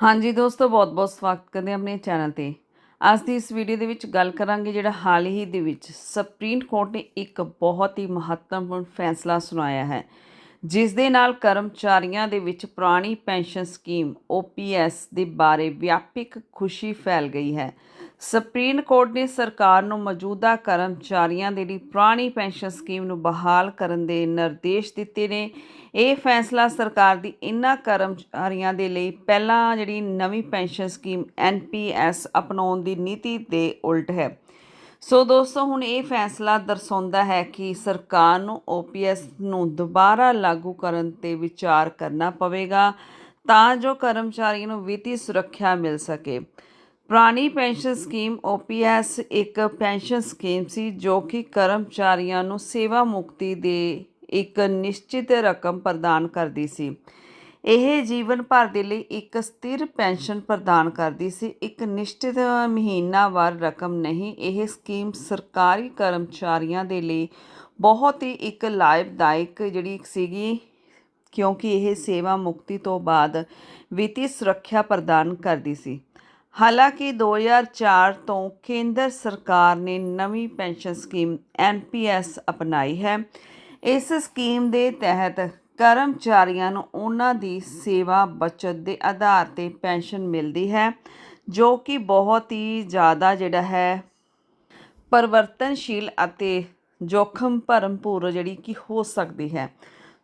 ਹਾਂਜੀ ਦੋਸਤੋ, ਬਹੁਤ-ਬਹੁਤ ਸਵਾਗਤ ਕਰਦੇ ਹਾਂ ਆਪਣੇ ਚੈਨਲ ਤੇ। ਅੱਜ ਦੀ ਇਸ ਵੀਡੀਓ ਦੇ ਵਿੱਚ ਗੱਲ ਕਰਾਂਗੇ ਜਿਹੜਾ ਹਾਲ ਹੀ ਦੇ ਵਿੱਚ ਸੁਪਰੀਮ ਕੋਰਟ ਨੇ ਇੱਕ ਬਹੁਤ ਹੀ ਮਹੱਤਵਪੂਰਨ ਫੈਸਲਾ ਸੁਣਾਇਆ ਹੈ, ਜਿਸ ਦੇ ਨਾਲ ਕਰਮਚਾਰੀਆਂ ਦੇ ਵਿੱਚ ਪੁਰਾਣੀ ਪੈਨਸ਼ਨ ਸਕੀਮ OPS ਦੇ ਬਾਰੇ ਵਿਆਪਕ ਖੁਸ਼ੀ ਫੈਲ ਗਈ ਹੈ। ਸੁਪਰੀਮ ਕੋਰਟ ਨੇ ਸਰਕਾਰ ਨੂੰ ਮੌਜੂਦਾ ਕਰਮਚਾਰੀਆਂ ਦੇ ਲਈ ਪੁਰਾਣੀ ਪੈਨਸ਼ਨ ਸਕੀਮ ਨੂੰ ਬਹਾਲ ਕਰਨ ਦੇ ਨਿਰਦੇਸ਼ ਦਿੱਤੇ ਨੇ। ਇਹ ਫੈਸਲਾ ਸਰਕਾਰ ਦੀ ਇਨ੍ਹਾਂ ਕਰਮਚਾਰੀਆਂ ਦੇ ਲਈ ਪਹਿਲਾਂ ਜਿਹੜੀ ਨਵੀਂ ਪੈਨਸ਼ਨ ਸਕੀਮ NPS ਅਪਣਾਉਣ ਦੀ ਨੀਤੀ ਦੇ ਉਲਟ ਹੈ। ਸੋ ਦੋਸਤੋ, ਹੁਣ ਇਹ ਫੈਸਲਾ ਦਰਸਾਉਂਦਾ ਹੈ ਕਿ ਸਰਕਾਰ ਨੂੰ OPS ਨੂੰ ਦੁਬਾਰਾ ਲਾਗੂ ਕਰਨ ਤੇ ਵਿਚਾਰ ਕਰਨਾ ਪਵੇਗਾ ਤਾਂ ਜੋ ਕਰਮਚਾਰੀਆਂ ਨੂੰ ਵਿੱਤੀ ਸੁਰੱਖਿਆ ਮਿਲ ਸਕੇ। ਪੁਰਾਣੀ ਪੈਨਸ਼ਨ ਸਕੀਮ OPS ਇੱਕ ਪੈਨਸ਼ਨ ਸਕੀਮ ਸੀ ਜੋ ਕਿ ਕਰਮਚਾਰੀਆਂ ਨੂੰ ਸੇਵਾ ਮੁਕਤੀ ਦੇ ਇੱਕ ਨਿਸ਼ਚਿਤ ਰਕਮ ਪ੍ਰਦਾਨ ਕਰਦੀ ਸੀ। ਇਹ ਜੀਵਨ ਭਰ ਦੇ ਲਈ ਇੱਕ ਸਥਿਰ ਪੈਨਸ਼ਨ ਪ੍ਰਦਾਨ ਕਰਦੀ ਸੀ। ਇੱਕ ਨਿਸ਼ਚਿਤ ਮਹੀਨਾਵਾਰ ਰਕਮ ਨਹੀਂ, ਇਹ ਸਕੀਮ ਸਰਕਾਰੀ ਕਰਮਚਾਰੀਆਂ ਦੇ ਲਈ ਬਹੁਤ ਹੀ ਇੱਕ ਲਾਭਦਾਇਕ ਜਿਹੜੀ ਸੀਗੀ, ਕਿਉਂਕਿ ਇਹ ਸੇਵਾ ਮੁਕਤੀ ਤੋਂ ਬਾਅਦ ਵਿੱਤੀ ਸੁਰੱਖਿਆ ਪ੍ਰਦਾਨ ਕਰਦੀ ਸੀ। ਹਾਲਾਂਕਿ 2004 ਤੋਂ ਕੇਂਦਰ ਸਰਕਾਰ ਨੇ ਨਵੀਂ ਪੈਨਸ਼ਨ ਸਕੀਮ NPS ਅਪਣਾਈ ਹੈ। ਇਸ ਸਕੀਮ ਦੇ ਤਹਿਤ ਕਰਮਚਾਰੀਆਂ ਨੂੰ ਉਹਨਾਂ ਦੀ ਸੇਵਾ, ਬਚਤ ਦੇ ਆਧਾਰ ਤੇ ਪੈਨਸ਼ਨ ਮਿਲਦੀ ਹੈ, ਜੋ ਕਿ ਬਹੁਤ ਹੀ ਜ਼ਿਆਦਾ ਜਿਹੜਾ ਹੈ ਪਰਿਵਰਤਨਸ਼ੀਲ ਅਤੇ ਜੋਖਮ ਭਰਮਪੂਰ ਜਿਹੜੀ ਕਿ ਹੋ ਸਕਦੀ ਹੈ।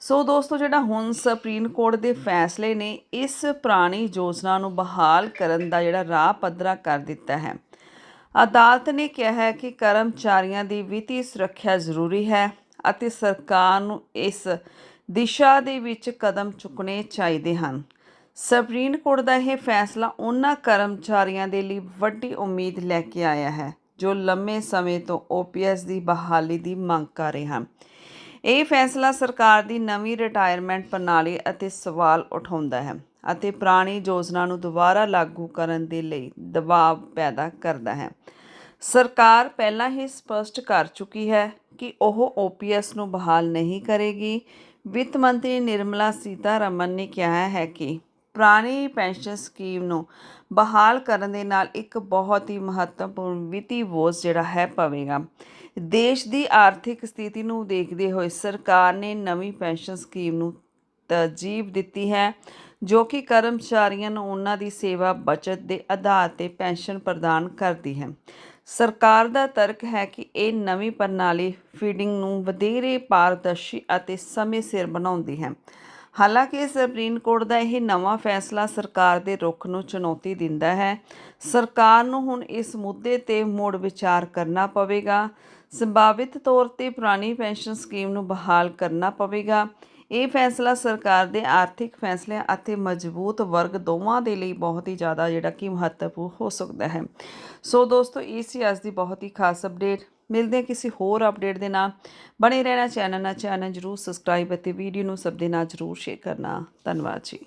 ਸੋ ਦੋਸਤੋ, ਜਿਹੜਾ ਹੁਣ ਸੁਪਰੀਮ ਕੋਰਟ ਦੇ ਫੈਸਲੇ ਨੇ, ਇਸ ਪੁਰਾਣੀ ਯੋਜਨਾ ਨੂੰ ਬਹਾਲ ਕਰਨ ਦਾ ਜਿਹੜਾ ਰਾਹ ਪੱਧਰਾ ਕਰ ਦਿੱਤਾ ਹੈ। ਅਦਾਲਤ ਨੇ ਕਿਹਾ ਹੈ ਕਿ ਕਰਮਚਾਰੀਆਂ ਦੀ ਵਿੱਤੀ ਸੁਰੱਖਿਆ ਜ਼ਰੂਰੀ ਹੈ ਅਤੇ ਸਰਕਾਰ ਨੂੰ ਇਸ ਦਿਸ਼ਾ ਦੇ ਵਿੱਚ ਕਦਮ ਚੁੱਕਣੇ ਚਾਹੀਦੇ ਹਨ। ਸੁਪਰੀਮ ਕੋਰਟ ਦਾ ਇਹ ਫੈਸਲਾ ਉਹਨਾਂ ਕਰਮਚਾਰੀਆਂ ਦੇ ਲਈ ਵੱਡੀ ਉਮੀਦ ਲੈ ਕੇ ਆਇਆ ਹੈ, ਜੋ ਲੰਮੇ ਸਮੇਂ ਤੋਂ OPS ਦੀ ਬਹਾਲੀ ਦੀ ਮੰਗ ਕਰ ਰਹੇ ਹਨ। ਇਹ ਫੈਸਲਾ ਸਰਕਾਰ ਦੀ ਨਵੀਂ ਰਿਟਾਇਰਮੈਂਟ ਪ੍ਰਣਾਲੀ ਅਤੇ ਸਵਾਲ ਉਠਾਉਂਦਾ ਹੈ ਅਤੇ ਪੁਰਾਣੀ ਯੋਜਨਾ ਨੂੰ ਦੁਬਾਰਾ ਲਾਗੂ ਕਰਨ ਦੇ ਲਈ ਦਬਾਅ ਪੈਦਾ ਕਰਦਾ ਹੈ। ਸਰਕਾਰ ਪਹਿਲਾਂ ਹੀ ਸਪਸ਼ਟ ਕਰ ਚੁੱਕੀ ਹੈ ਕਿ ਉਹ OPS ਨੂੰ ਬਹਾਲ ਨਹੀਂ ਕਰੇਗੀ। ਵਿੱਤ ਮੰਤਰੀ ਨਿਰਮਲਾ ਸੀਤਾਰਮਨ ਨੇ ਕਿਹਾ ਹੈ ਕਿ ਪੁਰਾਣੀ ਪੈਨਸ਼ਨ ਸਕੀਮ ਨੂੰ ਬਹਾਲ ਕਰਨ ਦੇ ਨਾਲ ਇੱਕ ਬਹੁਤ ਹੀ ਮਹੱਤਵਪੂਰਨ ਵਿੱਤੀ ਬੋਝ ਜਿਹੜਾ ਹੈ ਪਵੇਗਾ। ਦੇਸ਼ ਦੀ ਆਰਥਿਕ ਸਥਿਤੀ ਨੂੰ ਦੇਖਦੇ ਹੋਏ ਸਰਕਾਰ ਨੇ ਨਵੀਂ ਪੈਨਸ਼ਨ ਸਕੀਮ ਨੂੰ ਤਰਜੀਬ ਦਿੱਤੀ ਹੈ, ਜੋ ਕਿ ਕਰਮਚਾਰੀਆਂ ਨੂੰ ਉਹਨਾਂ ਦੀ ਸੇਵਾ ਬਚਤ ਦੇ ਆਧਾਰ ਤੇ ਪੈਨਸ਼ਨ ਪ੍ਰਦਾਨ ਕਰਦੀ ਹੈ। ਸਰਕਾਰ ਦਾ ਤਰਕ ਹੈ ਕਿ ਇਹ ਨਵੀਂ ਪ੍ਰਣਾਲੀ ਫੀਡਿੰਗ ਨੂੰ ਵਧੇਰੇ ਪਾਰਦਰਸ਼ੀ ਅਤੇ ਸਮੇਂ ਸਿਰ ਬਣਾਉਂਦੀ ਹੈ। ਹਾਲਾਂਕਿ ਸੁਪਰੀਮ ਕੋਰਟ ਦਾ ਇਹ ਨਵਾਂ ਫੈਸਲਾ ਸਰਕਾਰ ਦੇ ਰੁਖ ਨੂੰ ਚੁਣੌਤੀ ਦਿੰਦਾ ਹੈ। ਸਰਕਾਰ ਨੂੰ ਹੁਣ ਇਸ ਮੁੱਦੇ ਤੇ ਮੁੜ ਵਿਚਾਰ ਕਰਨਾ ਪਵੇਗਾ। ਸੰਭਾਵਿਤ ਤੌਰ ਤੇ ਪੁਰਾਣੀ ਪੈਨਸ਼ਨ ਸਕੀਮ ਨੂੰ ਬਹਾਲ ਕਰਨਾ ਪਵੇਗਾ। ਇਹ ਫੈਸਲਾ ਸਰਕਾਰ ਦੇ ਆਰਥਿਕ ਫੈਸਲਿਆਂ ਅਤੇ ਮਜ਼ਬੂਤ ਵਰਗ ਦੋਵਾਂ ਦੇ ਲਈ ਬਹੁਤ ਹੀ ਜ਼ਿਆਦਾ ਜਿਹੜਾ ਕਿ ਮਹੱਤਵਪੂਰਨ ਹੋ ਸਕਦਾ ਹੈ। ਸੋ ਦੋਸਤੋ, ਇਹ ਸੀ ਅੱਜ ਦੀ ਬਹੁਤ ਹੀ ਖਾਸ ਅਪਡੇਟ ਮਿਲਦੇ ਹਾਂ ਕਿਸੇ ਹੋਰ ਅਪਡੇਟ ਦੇ ਨਾਲ। ਬਣੇ ਰਹਿਣਾ ਚੈਨਲ ਨਾਲ। ਚੈਨਲ ਜਰੂਰ ਸਬਸਕ੍ਰਾਈਬ ਅਤੇ ਵੀਡੀਓ ਨੂੰ ਸਭ ਦੇ ਨਾਲ ਜਰੂਰ ਸ਼ੇਅਰ ਕਰਨਾ। ਧੰਨਵਾਦ ਜੀ।